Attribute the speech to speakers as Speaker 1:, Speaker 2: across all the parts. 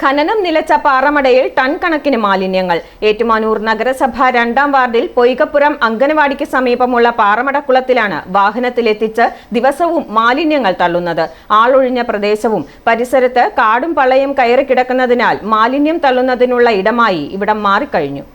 Speaker 1: ഖനനം നിലച്ച പാറമടയിൽ ടൺ കണക്കിന് മാലിന്യങ്ങൾ. ഏറ്റുമാനൂർ നഗരസഭ രണ്ടാം വാർഡിൽ പൊയ്കപ്പുറം അംഗനവാടിക്ക് സമീപമുള്ള പാറമടക്കുളത്തിലാണ് വാഹനത്തിലെത്തിച്ച് ദിവസവും മാലിന്യങ്ങൾ തള്ളുന്നത്. ആളൊഴിഞ്ഞ പ്രദേശവും പരിസരത്ത് കാടും പള്ളയും കയറി കിടക്കുന്നതിനാൽ മാലിന്യം തള്ളുന്നതിനുള്ള ഇടമായി ഇവിടം മാറിക്കഴിഞ്ഞു.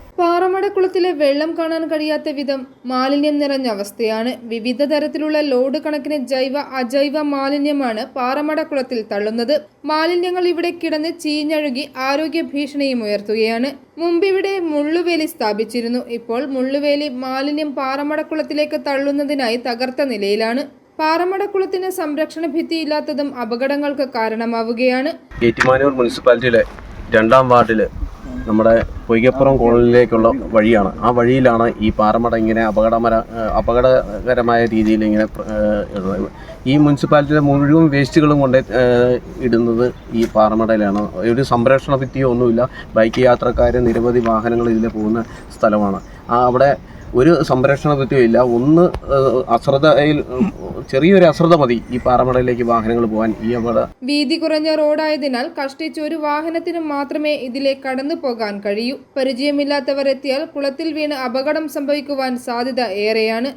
Speaker 2: പാറമടക്കുളത്തിലെ വെള്ളം കാണാൻ കഴിയാത്ത വിധം മാലിന്യം നിറഞ്ഞ അവസ്ഥയാണ്. വിവിധ തരത്തിലുള്ള ലോഡ് കണക്കിന് ജൈവ അജൈവ മാലിന്യമാണ് പാറമടക്കുളത്തിൽ തള്ളുന്നത്. മാലിന്യങ്ങൾ ഇവിടെ കിടന്ന് ചീഞ്ഞഴുകി ആരോഗ്യ ഭീഷണിയും ഉയർത്തുകയാണ്. മുമ്പ് ഇവിടെ മുള്ളുവേലി സ്ഥാപിച്ചിരുന്നു. ഇപ്പോൾ മുള്ളുവേലി മാലിന്യം പാറമടക്കുളത്തിലേക്ക് തള്ളുന്നതിനായി തകർത്ത നിലയിലാണ്. പാറമടക്കുളത്തിന് സംരക്ഷണ ഭിത്തി ഇല്ലാത്തതും അപകടങ്ങൾക്ക് കാരണമാവുകയാണ്.
Speaker 3: മുനിസിപ്പാലിറ്റിയിലെ രണ്ടാം വാർഡിൽ നമ്മുടെ പൊയ്കപ്പുറം കോളിലേക്കുള്ള വഴിയാണ്. ആ വഴിയിലാണ് ഈ പാറമട ഇങ്ങനെ അപകടമര അപകടകരമായ രീതിയിൽ ഇങ്ങനെ ഈ മുനിസിപ്പാലിറ്റിയിലെ മുഴുവൻ വേസ്റ്റുകളും കൊണ്ട് ഇടുന്നത് ഈ പാറമടയിലാണ്. ഒരു സംരക്ഷണ ഭിത്തിയോ ഒന്നുമില്ല. ബൈക്ക് യാത്രക്കാർ നിരവധി വാഹനങ്ങൾ ഇതിൽ പോകുന്ന സ്ഥലമാണ്. ആ അവിടെ ഒരു സംരക്ഷണ കൃത്യമില്ല ഒന്ന് അശ്രദ്ധയിൽ ചെറിയൊരു അശ്രദ്ധ മതി ഈ പാറമടയിലേക്ക് വാഹനങ്ങൾ പോകാൻ. ഈ അപകട
Speaker 2: വീതി കുറഞ്ഞ റോഡായതിനാൽ കഷ്ടിച്ച് ഒരു വാഹനത്തിന് മാത്രമേ ഇതിലെ കടന്നു പോകാൻ കഴിയൂ. പരിചയമില്ലാത്തവർ എത്തിയാൽ കുളത്തിൽ വീണ് അപകടം സംഭവിക്കുവാൻ സാധ്യത ഏറെയാണ്.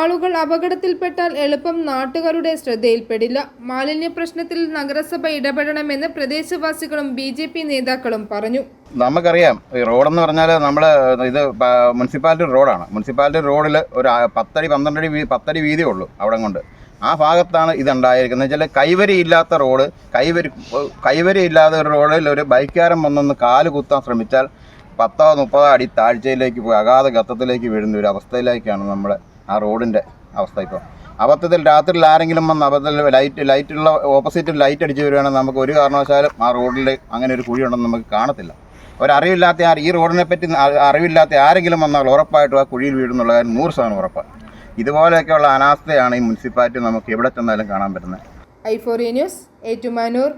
Speaker 2: ആളുകൾ അപകടത്തിൽപ്പെട്ടാൽ എളുപ്പം നാട്ടുകാരുടെ ശ്രദ്ധയിൽപ്പെടില്ല. മാലിന്യ പ്രശ്നത്തിൽ നഗരസഭ ഇടപെടണമെന്ന് പ്രദേശവാസികളും ബി നേതാക്കളും പറഞ്ഞു.
Speaker 4: നമുക്കറിയാം ഈ റോഡെന്ന് പറഞ്ഞാൽ നമ്മൾ ഇത് മുനിസിപ്പാലിറ്റി റോഡാണ്. മുനിസിപ്പാലിറ്റി റോഡിൽ ഒരു പത്തടി പന്ത്രണ്ടടി വീ പത്തടി വീതി ഉള്ളൂ അവിടെ കൊണ്ട്. ആ ഭാഗത്താണ് ഇതുണ്ടായിരിക്കുന്നത്. വെച്ചാൽ കൈവരി ഇല്ലാത്ത റോഡ് കൈവരി കൈവരി ഇല്ലാത്ത ഒരു റോഡിൽ ഒരു ബൈക്കാരൻ വന്നൊന്ന് കാൽ കുത്താൻ ശ്രമിച്ചാൽ പത്തോ മുപ്പതോ അടി താഴ്ചയിലേക്ക് പോയി അഗാധ ഗത്തത്തിലേക്ക് വീഴുന്ന ഒരു അവസ്ഥയിലേക്കാണ് നമ്മുടെ ആ റോഡിന്റെ അവസ്ഥ ഇപ്പോൾ അബദ്ധത്തിൽ രാത്രിയിൽ ആരെങ്കിലും വന്ന് അബദ്ധത്തിൽ ലൈറ്റ് ലൈറ്റുള്ള ഓപ്പോസിറ്റ് ലൈറ്റ് അടിച്ച് വരികയാണെങ്കിൽ നമുക്ക് ഒരു കാരണവശാലും ആ റോഡിൽ അങ്ങനെ ഒരു കുഴി ഉണ്ടെന്ന് നമുക്ക് കാണത്തില്ല. ഒരറിവില്ലാത്ത ആര് ഈ റോഡിനെ പറ്റി അറിവില്ലാത്ത ആരെങ്കിലും വന്നാൽ ഉറപ്പായിട്ടും ആ കുഴിയിൽ വീഴുന്നുള്ള കാര്യം നൂറ് ശതമാനം ഉറപ്പാണ് ഇതുപോലെയൊക്കെയുള്ള അനാസ്ഥയാണ് ഈ മുനിസിപ്പാലിറ്റി നമുക്ക് എവിടെ ചെന്നാലും കാണാൻ പറ്റുന്നത്.
Speaker 2: ഐ ഫോറിയ ന്യൂസ് ഏറ്റുമാനൂർ.